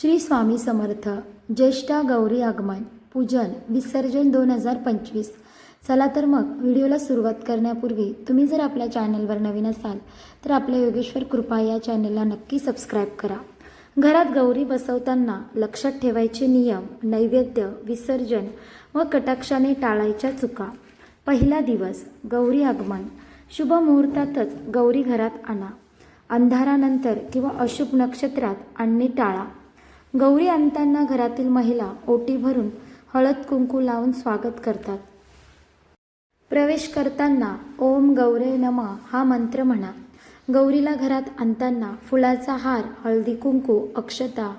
श्री स्वामी समर्थ ज्येष्ठा गौरी आगमन पूजन विसर्जन दोन हजार पंचवीस. चला तर मग व्हिडिओला सुरुवात करण्यापूर्वी तुम्ही जर आपल्या चॅनलवर नवीन असाल तर आपल्या योगेश्वर कृपा या चॅनलला नक्की सबस्क्राईब करा. घरात गौरी बसवताना लक्षात ठेवायचे नियम नैवेद्य विसर्जन व कटाक्षाने टाळायच्या चुका. पहिला दिवस गौरी आगमन. शुभ मुहूर्तातच गौरी घरात आणा. अंधारानंतर किंवा अशुभ नक्षत्रात आणणे टाळा. गौरी आणताना घरातील महिला ओटी भरून हळद कुंकू लावून स्वागत करतात. प्रवेश करताना ओम गौरे नम हा मंत्र म्हणा. गौरीला घरात आणताना फुलाचा हार हळदी कुंकू अक्षता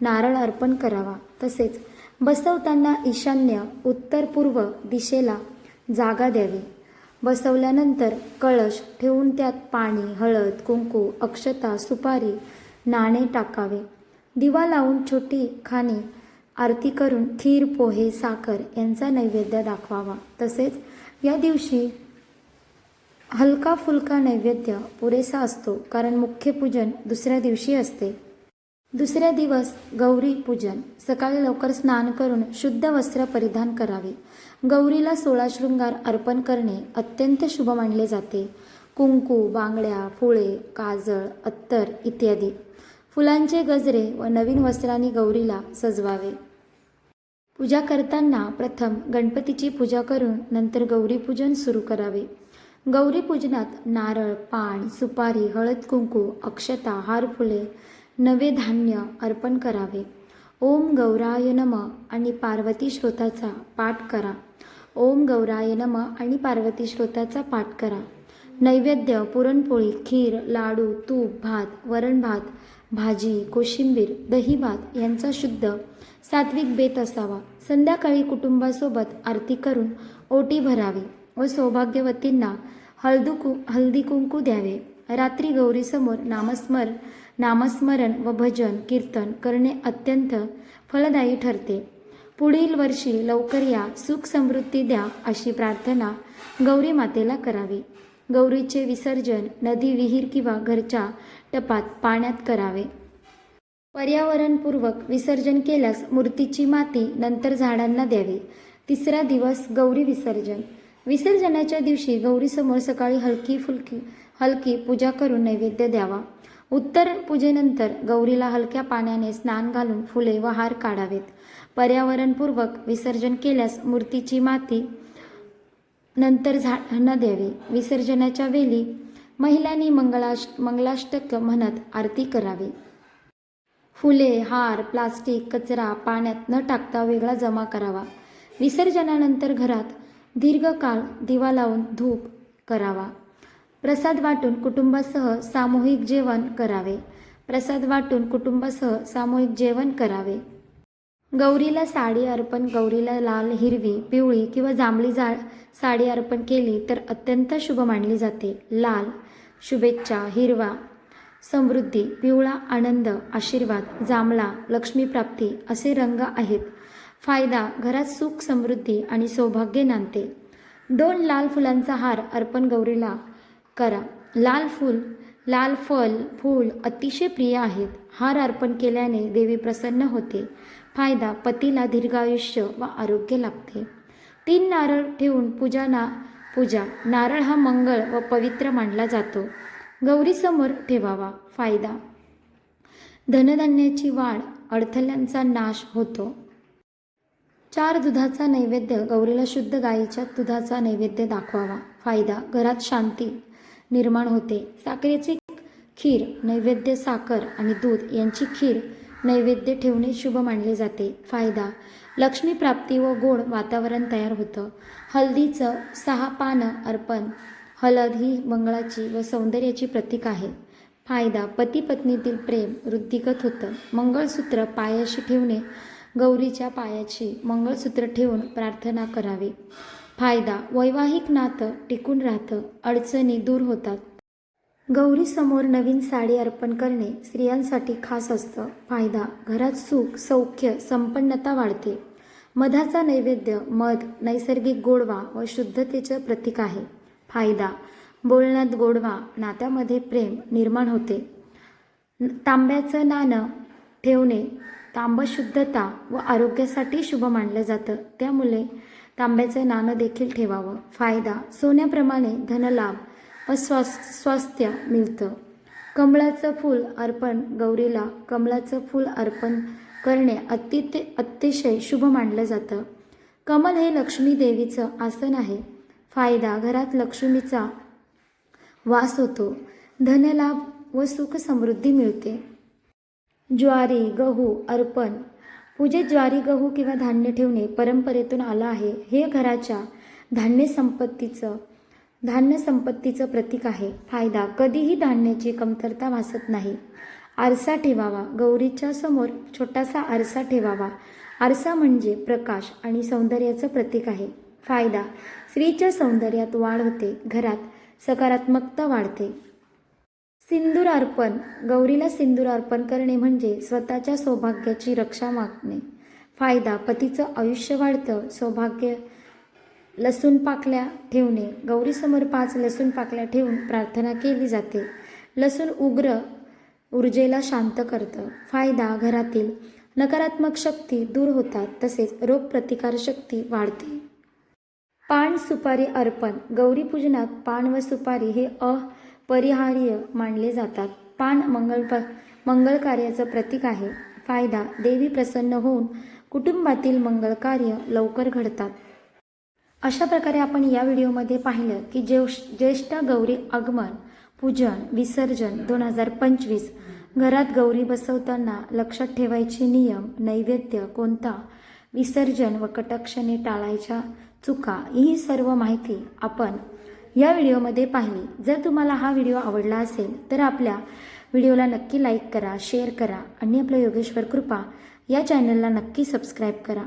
नारळ अर्पण करावा. तसेच बसवताना ईशान्य उत्तर पूर्व दिशेला जागा द्यावी. बसवल्यानंतर कळश ठेवून त्यात पाणी हळद कुंकू अक्षता सुपारी नाणे टाकावे. दिवा लावून छोटी खाणी आरती करून खीर पोहे साखर यांचा नैवेद्य दाखवावा. तसेच या दिवशी हलका फुलका नैवेद्य पुरेसा असतो कारण मुख्य पूजन दुसऱ्या दिवशी असते. दुसऱ्या दिवस गौरी पूजन. सकाळी लवकर स्नान करून शुद्ध वस्त्र परिधान करावे. गौरीला सोळा शृंगार अर्पण करणे अत्यंत शुभ मानले जाते. कुंकू बांगड्या फुळे काजळ अत्तर इत्यादी. फुलांचे गजरे व नवीन वस्त्रांनी गौरीला सजवावे. पूजा करताना प्रथम गणपतीची पूजा करून नंतर गौरीपूजन सुरू करावे. गौरीपूजनात नारळ पान सुपारी हळद कुंकू अक्षता हार फुले नवे धान्य अर्पण करावे. ओम गौराय नम आणि पार्वती श्रोताचा पाठ करा. ओम गौराय नम आणि पार्वती श्रोताचा पाठ करा. नैवेद्य पुरणपोळी खीर लाडू तूप भात वरण भात भाजी कोशिंबीर दही भात यांचा शुद्ध सात्विक बेत असावा. संध्याकाळी कुटुंबासोबत आरती करून ओटी भरावी व सौभाग्यवतींना हळदू कु हल्दी कुंकू द्यावे. रात्री गौरीसमोर नामस्मर नामस्मरण व भजन कीर्तन करणे अत्यंत फलदायी ठरते. पुढील वर्षी लवकर या सुख समृद्धी द्या अशी प्रार्थना गौरी मातेला करावी. गौरीचे विसर्जन नदी विहीर किंवा घरच्या टपात पाण्यात करावे. पर्यावरणपूर्वक विसर्जन केल्यास मूर्तीची माती नंतर झाडांना द्यावी. तिसरा दिवस गौरी विसर्जन. विसर्जनाच्या दिवशी गौरीसमोर सकाळी हलकी फुलकी हलकी पूजा करून नैवेद्य द्यावा. उत्तर पूजेनंतर गौरीला हलक्या पाण्याने स्नान घालून फुले व हार काढावेत. पर्यावरणपूर्वक विसर्जन केल्यास मूर्तीची माती नंतर झाडांना द्यावे. विसर्जनाच्या वेळी महिलांनी मंगलाष्ट मंगलाष्टक म्हणत आरती करावी. फुले हार प्लास्टिक कचरा पाण्यात न टाकता वेगळा जमा करावा. विसर्जनानंतर घरात दीर्घकाळ दिवा लावून धूप करावा. प्रसाद वाटून कुटुंबासह सामूहिक जेवण करावे. प्रसाद वाटून कुटुंबासह सामूहिक जेवण करावे. गौरीला साडी अर्पण गौरीला लाल हिरवी पिवळी किंवा जांभळी जा साडी अर्पण केली तर अत्यंत शुभ मानली जाते. लाल शुभेच्छा हिरवा समृद्धी पिवळा आनंद आशीर्वाद जांभळा लक्ष्मीप्राप्ती असे रंग आहेत. फायदा घरात सुख समृद्धी आणि सौभाग्य नांदते. दोन लाल फुलांचा हार अर्पण गौरीला करा. लाल फूल लाल फल फूल अतिशय प्रिय आहेत. हार अर्पण केल्याने देवी प्रसन्न होते. फायदा पतीला दीर्घायुष्य व आरोग्य लाभते. तीन नारळ ठेवून पूजा ना पूजा नारळ हा मंगळ व पवित्र मानला जातो. गौरीसमोर ठेवावा फायदा. धनधान्याची वाढ अडथळ्यांचा नाश होतो. चार दुधाचा नैवेद्य गौरीला शुद्ध गायीच्या दुधाचा नैवेद्य दाखवावा फायदा. घरात शांती निर्माण होते. साखरेची खीर नैवेद्य साखर आणि दूध यांची खीर नैवेद्य ठेवणे शुभ मानले जाते. फायदा लक्ष्मी प्राप्ती व गोड वातावरण तयार होतं. हळदीचं सहा पानं अर्पण हळद ही मंगळाची व सौंदर्याची प्रतीक आहे. फायदा पती पत्नीतील प्रेम वृद्धिगत होतं. मंगळसूत्र पायाशी ठेवणे गौरीच्या पायाची मंगळसूत्र ठेवून प्रार्थना करावी. फायदा वैवाहिक नातं टिकून राहतं अडचणी दूर होतात. गौरीसमोर नवीन साडी अर्पण करणे स्त्रियांसाठी खास असतं. फायदा घरात सुख सौख्य संपन्नता वाढते. मधाचा नैवेद्य मध नैसर्गिक गोडवा व शुद्धतेचं प्रतीक आहे. फायदा बोलण्यात गोडवा नात्यामध्ये प्रेम निर्माण होते. तांब्याचं नाणं ठेवणे तांब शुद्धता व आरोग्यासाठी शुभ मानलं जातं. त्यामुळे तांब्याचं नाणं देखील ठेवावं. फायदा सोन्याप्रमाणे धनलाभ व स्वास स्वास्थ्य मिळतं. कमळाचं फूल अर्पण गौरीला कमळाचं फूल अर्पण करणे अति अतिशय शुभ मानलं जातं. कमल हे लक्ष्मी देवीचं आसन आहे. फायदा घरात लक्ष्मीचा वास होतो. धनलाभ व सुख समृद्धी मिळते. ज्वारी गहू अर्पण पूजेत ज्वारी गहू किंवा धान्य ठेवणे परंपरेतून आलं आहे. हे घराच्या धान्य संपत्तीचं धान्य संपत्तीचं प्रतीक आहे. फायदा कधीही धान्याची कमतरता भासत नाही. आरसा ठेवावा. गौरीच्या समोर छोटासा आरसा ठेवावा. आरसा म्हणजे प्रकाश आणि सौंदर्याचं प्रतीक आहे. फायदा स्त्रीच्या सौंदर्यात वाढ होते. घरात सकारात्मकता वाढते. सिंदूर अर्पण. गौरीला सिंदूर अर्पण करणे म्हणजे स्वतःच्या सौभाग्याची रक्षा मागणे. फायदा पतीचं आयुष्य वाढतं. सौभाग्य लसूण पाकल्या ठेवणे. गौरीसमोर पाच लसूण पाकल्या ठेवून प्रार्थना केली जाते. लसूण उग्र ऊर्जेला शांत करतं. फायदा घरातील नकारात्मक शक्ती दूर होतात. तसेच रोगप्रतिकारशक्ती वाढते. पान सुपारी अर्पण. गौरीपूजनात पान व सुपारी हे अपरिहार्य मानले जातात. पान मंगल मंगल कार्याचं प्रतीक आहे. फायदा देवी प्रसन्न होऊन कुटुंबातील मंगल कार्य लवकर घडतात. अशा प्रकारे आपण या व्हिडिओमध्ये पाहिलं की ज्येष ज्येष्ठ गौरी आगमन पूजन विसर्जन दोन हजार पंचवीस. घरात गौरी बसवताना लक्षात ठेवायचे नियम नैवेद्य कोणता? विसर्जन व कटक्षणे टाळायच्या चुका ही सर्व माहिती आपण या व्हिडिओमध्ये पाहिली. जर तुम्हाला हा व्हिडिओ आवडला असेल तर आपल्या व्हिडिओला नक्की लाईक करा शेअर करा. आणि आपल्या योगेश्वर कृपा या चॅनलला नक्की सबस्क्राईब करा.